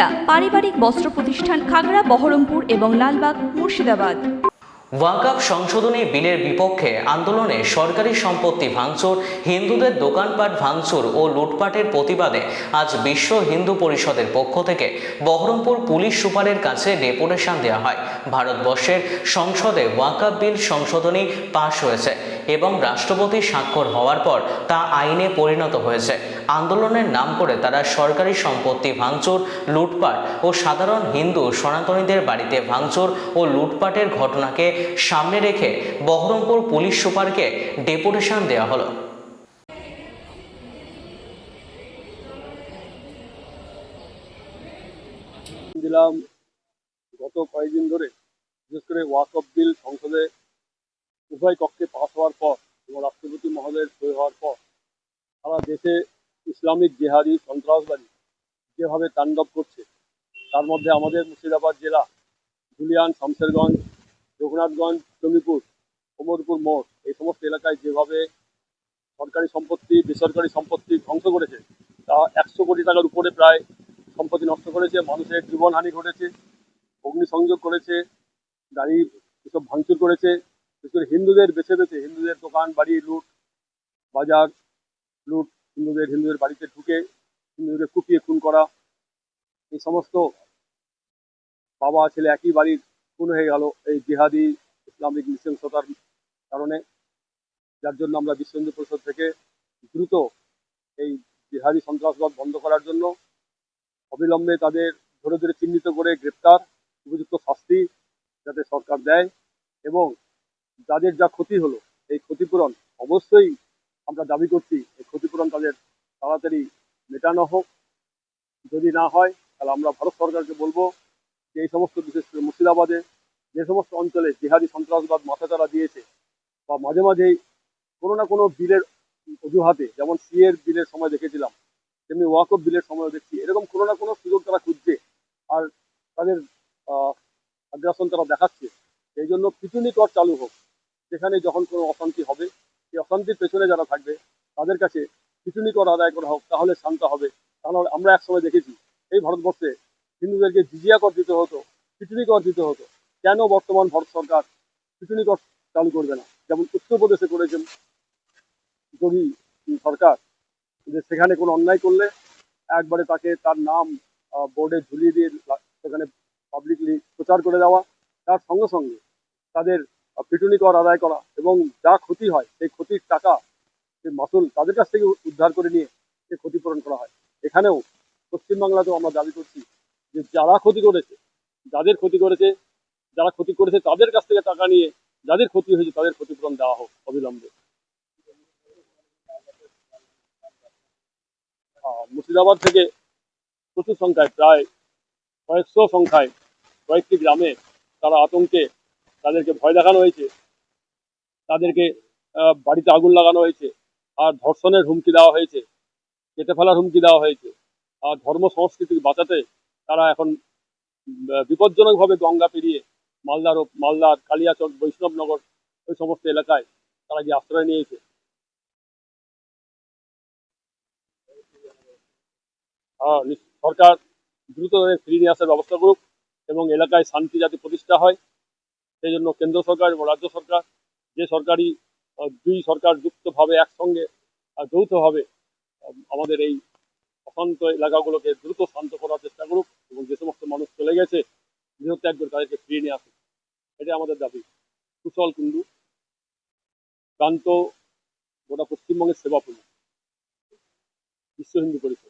সুনিতা পারিবারিক বস্ত্র প্রতিষ্ঠান খাগড়া, বহরমপুর এবং লালবাগ, মুর্শিদাবাদ। ওয়াকাপ সংশোধনী বিলের বিপক্ষে আন্দোলনে সরকারি সম্পত্তি ভাঙচুর, হিন্দুদের দোকানপাট ভাঙচুর ও লুটপাটের প্রতিবাদে আজ বিশ্ব হিন্দু পরিষদের পক্ষ থেকে বহরমপুর পুলিশ সুপারের কাছে ডেপুটেশন দেওয়া হয়। ভারতবর্ষের সংসদে ওয়াকাপ বিল সংশোধনী পাশ হয়েছে এবং রাষ্ট্রপতি স্বাক্ষর হওয়ার পর তা আইনে পরিণত হয়েছে। আন্দোলনের নাম করে তারা সরকারি সম্পত্তি ভাঙচুর, লুটপাট ও সাধারণ হিন্দু সনাতনীদের বাড়িতে ভাঙচুর ও লুটপাটের ঘটনাকে সামনে রেখে বহরমপুর পুলিশ সুপারকে ডেপুটেশন দেওয়া হলো। দিলাম গত কয়েকদিন ধরে, বিশেষ করে ওয়াক অফ বিল সংসদে উভয় কক্ষে পাশ হওয়ার পর এবং রাষ্ট্রপতি মহোদয়ের সই হওয়ার পর সারা দেশে ইসলামিক জেহাদি সন্ত্রাসবাদী যেভাবে তাণ্ডব করছে, তার মধ্যে আমাদের মুর্শিদাবাদ জেলা ধুলিয়ান শামশেরগঞ্জ, রঘুনাথগঞ্জ জমিপুর কোমরপুর মোড়, এই সমস্ত এলাকায় যেভাবে সরকারি সম্পত্তি, বেসরকারি সম্পত্তি ধ্বংস করেছে, তা একশো কোটি টাকার উপরে প্রায় সম্পত্তি নষ্ট করেছে, মানুষের জীবনহানি ঘটেছে, অগ্নিসংযোগ করেছে, গাড়ি এসব ভাঙচুর করেছে, বিশেষ করে হিন্দুদের বেছে বেছে, হিন্দুদের দোকান, বাড়ি, লুট, বাজার, লুট হিন্দুদের হিন্দুদের বাড়িতে ঢুকে হিন্দুদের কুপিয়ে খুন করা। এই সমস্ত বাবা, ছেলে একই বাড়ির খুন হয়ে গেল এই জিহাদি ইসলামিক নৃশংসতার কারণে। যার জন্য আমরা বিশ্ব হিন্দু পরিষদ থেকে দ্রুত এই জিহাদি সন্ত্রাসবাদ বন্ধ করার জন্য অবিলম্বে তাদের ধরে ধরে চিহ্নিত করে গ্রেপ্তার, উপযুক্ত শাস্তি যাতে সরকার দেয় এবং যাদের যা ক্ষতি হলো, এই ক্ষতিপূরণ অবশ্যই আমরা দাবি করছি এই ক্ষতিপূরণ তাদের তাড়াতাড়ি মেটানো হোক। যদি না হয়, তাহলে আমরা ভারত সরকারকে বলব যে এই সমস্ত, বিশেষ করে মুর্শিদাবাদে যে সমস্ত অঞ্চলে জিহাদি সন্ত্রাসবাদ মাথাচাড়া দিয়েছে বা মাঝে মাঝেই কোনো না কোনো বিলের অজুহাতে, যেমন সিএর বিলের সময় দেখেছিলাম, তেমনি ওয়াক অফ বিলের সময় দেখছি, এরকম কোনো না কোনো সুযোগ তারা খুঁজছে আর তাদের আগ্রাসন তারা দেখাচ্ছে। সেই জন্য পিটুনি কর চালু হোক। যেখানে যখন কোনো অশান্তি হবে সেই অশান্তির পেছনে যারা থাকবে, তাদের কাছে পিটুনি কর আদায় করা হোক, তাহলে শান্ত হবে। তাহলে আমরা একসময় দেখেছি, এই ভারতবর্ষে হিন্দুদেরকে জিজিয়া কর দিতে হতো, পিটুনি কর দিতে হতো। কেন বর্তমান ভারত সরকার পিটুনি কর চালু করবে না? যেমন উত্তরপ্রদেশে করেছেন যোগী সরকার, যে সেখানে কোনো অন্যায় করলে একবারে তাকে তার নাম বোর্ডে ঝুলিয়ে দিয়ে সেখানে পাবলিকলি প্রচার করে দেওয়া। তার সঙ্গে সঙ্গে তাদের পিটুনি কর আদায় করা এবং যা ক্ষতি হয়, সেই ক্ষতির টাকা, সেই মাসুল তাদের কাছ থেকে উদ্ধার করে নিয়ে সে ক্ষতিপূরণ করা হয়। এখানেও পশ্চিমবাংলাতেও আমরা দাবি করছি যে যারা ক্ষতি করেছে, যাদের ক্ষতি করেছে, যারা ক্ষতি করেছে তাদের কাছ থেকে টাকা নিয়ে যাদের ক্ষতি হয়েছে তাদের ক্ষতিপূরণ দেওয়া হোক অবিলম্বে। মুর্শিদাবাদ থেকে প্রচুর সংখ্যায়, প্রায় কয়েকশো সংখ্যায় কয়েকটি গ্রামে তারা আতঙ্কে তাদেরকে ভয় দেখানো হয়েছে। তাদেরকে বাড়িতে আগুন লাগানো হয়েছে, আর ধর্ষণের হুমকি দেওয়া হয়েছে, কেটে ফেলার হুমকি দেওয়া হয়েছে, আর ধর্ম সংস্কৃতি বাঁচাতে তারা এখন বিপজ্জনকভাবে গঙ্গা পেরিয়ে মালদার মালদার কালিয়াচক, বৈষ্ণবনগর, ওই সমস্ত এলাকায় তারা গিয়ে আশ্রয় নিয়েছে। সরকার দ্রুত ফিরিয়ে নিয়ে আসার ব্যবস্থা করুক এবং এলাকায় শান্তি যাতে প্রতিষ্ঠা হয়, সেই জন্য কেন্দ্র সরকার এবং রাজ্য সরকার যে সরকারি দুই সরকার যুক্তভাবে একসঙ্গে যৌথভাবে আমাদের এই অশান্ত এলাকাগুলোকে দ্রুত শান্ত করার চেষ্টা করুক এবং যে সমস্ত মানুষ চলে গেছে গৃহত্যাগ করে তাদেরকে ফিরিয়ে নিয়ে আসুক। এটাই আমাদের দাবি। কুশল কুণ্ডু প্রান্ত গোটা পশ্চিমবঙ্গের সেবা প্রমুখ বিশ্ব হিন্দু পরিষদ।